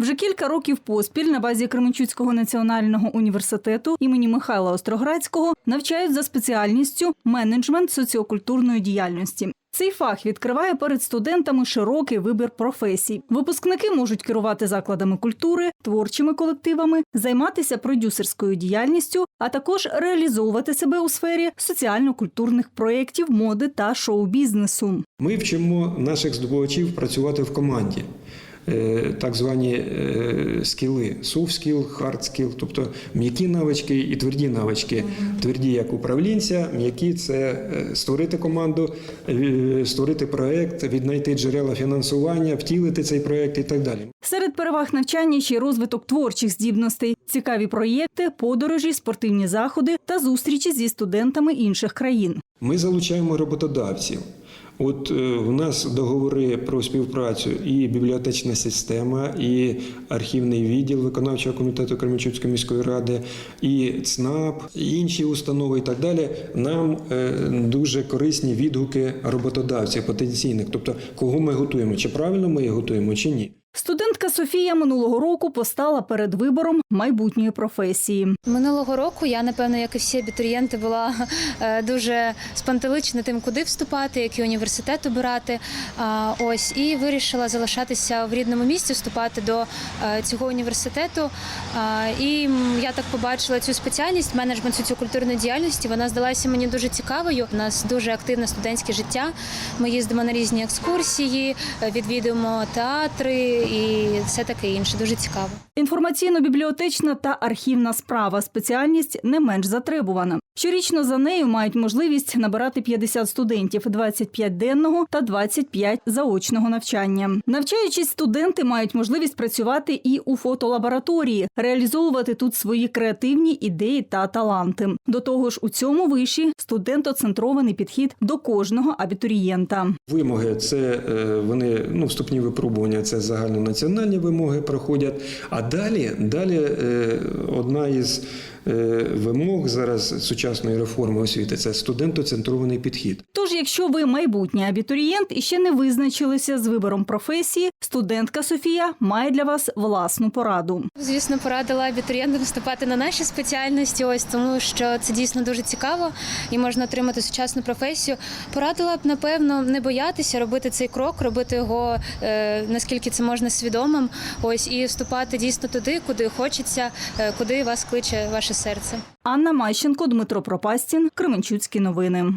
Вже кілька років поспіль на базі Кременчуцького національного університету імені Михайла Остроградського навчають за спеціальністю менеджмент соціокультурної діяльності. Цей фах відкриває перед студентами широкий вибір професій. Випускники можуть керувати закладами культури, творчими колективами, займатися продюсерською діяльністю, а також реалізовувати себе у сфері соціально-культурних проєктів, моди та шоу-бізнесу. Ми вчимо наших здобувачів працювати в команді. Е, Так звані е, скіли, soft skill, hard skill, тобто м'які навички і тверді навички. Тверді як управлінця, м'які це е, створити команду, створити проект, віднайти джерела фінансування, втілити цей проект і так далі. Серед переваг навчання ще й розвиток творчих здібностей, цікаві проєкти, подорожі, спортивні заходи та зустрічі зі студентами інших країн. Ми залучаємо роботодавців. От в у нас договори про співпрацю і бібліотечна система, і архівний відділ виконавчого комітету Кременчуцької міської ради, і ЦНАП, і інші установи і так далі. Нам е, дуже корисні відгуки роботодавців потенційних, тобто кого ми готуємо, чи правильно ми їх готуємо, чи ні. Студентка Софія минулого року постала перед вибором майбутньої професії. Минулого року я, напевно, як і всі абітурієнти, була е, дуже спантеличена тим, куди вступати, який університет обирати. Ось і вирішила залишатися в рідному місті, вступати до е, цього університету. І я так побачила цю спеціальність менеджмент соціокультурної діяльності. Вона здалася мені дуже цікавою. У нас дуже активне студентське життя. Ми їздимо на різні екскурсії, е, відвідуємо театри і все таке інше. Дуже цікаво. Інформаційно-бібліотечна та архівна справа спеціальність не менш затребувана. Щорічно за нею мають можливість набирати 50 студентів, 25 денного та 25 заочного навчання. Навчаючись, студенти мають можливість працювати і у фотолабораторії, реалізовувати тут свої креативні ідеї та таланти. До того ж, у цьому виші студентоцентрований підхід до кожного абітурієнта. Вимоги це е, вони ну вступні випробування, це загальнонаціональні вимоги проходять. А далі, далі е, одна із вимог зараз сучасної реформи освіти це студентоцентрований підхід. Тож, якщо ви майбутній абітурієнт і ще не визначилися з вибором професії, студентка Софія має для вас власну пораду. Звісно, порадила абітурієнтам вступати на наші спеціальності, ось тому що це дійсно дуже цікаво і можна отримати сучасну професію. Порадила б, напевно, не боятися робити цей крок, робити його е, наскільки це можна свідомим. Ось і вступати дійсно туди, куди хочеться, е, куди вас кличе ваше серце. Анна Майщенко, Дмитро Пропастін, Кременчуцькі новини.